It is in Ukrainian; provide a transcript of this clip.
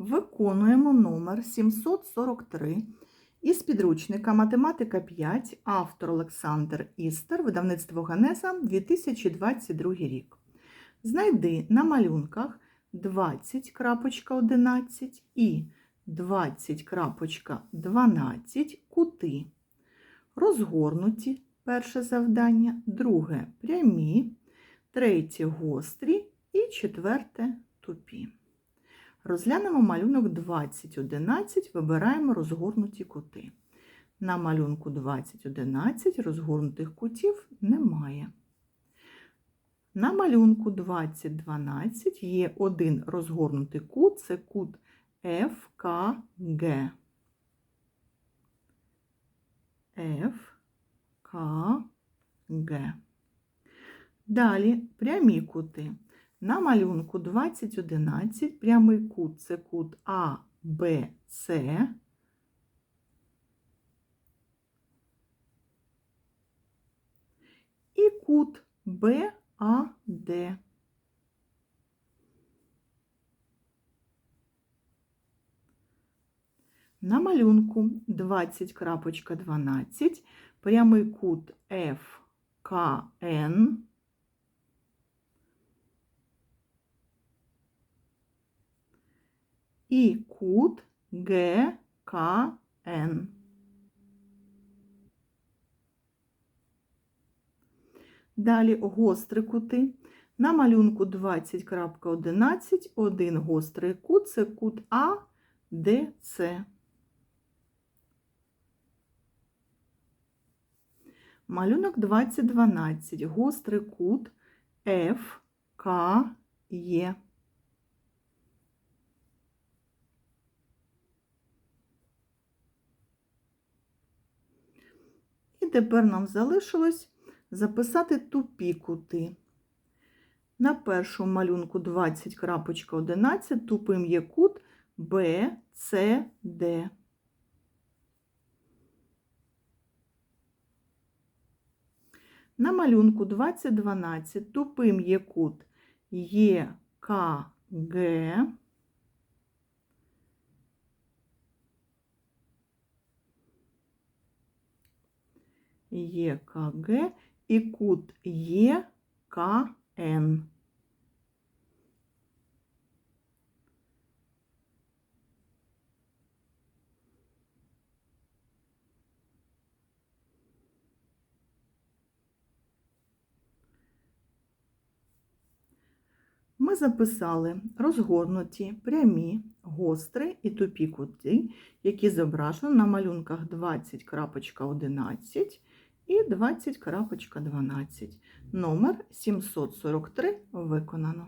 Виконуємо номер 743 із підручника Математика 5, автор Олександр Істер, видавництво Ганеза, 2022 рік. Знайди на малюнках 20.11 і 20.12 кути. Розгорнуті перше завдання, друге прямі, третє гострі і четверте тупі. Розглянемо малюнок 2011, вибираємо розгорнуті кути. На малюнку 2011 розгорнутих кутів немає. На малюнку 2012 є один розгорнутий кут, це кут FKG. FKG. Далі прямі кути. На малюнку 2011 прямий кут це кут А, Б, С. І кут Б, А, Д. На малюнку 20.12 прямий кут FKN. І кут ГКН. Далі гострі кути. На малюнку 20.11 один гострий кут це кут А, ДЦ. Малюнок 2012. Гострий кут F, К, Е. тепер нам залишилось записати тупі кути. На першому малюнку 20.11 тупим є кут Б, С. На малюнку 2012 тупим є кут Е, ЕКГ і кут ЕКН. Ми записали розгорнуті, прямі, гострі і тупі кути, які зображено на малюнках 20.11 і 20.12. Номер 743 виконано.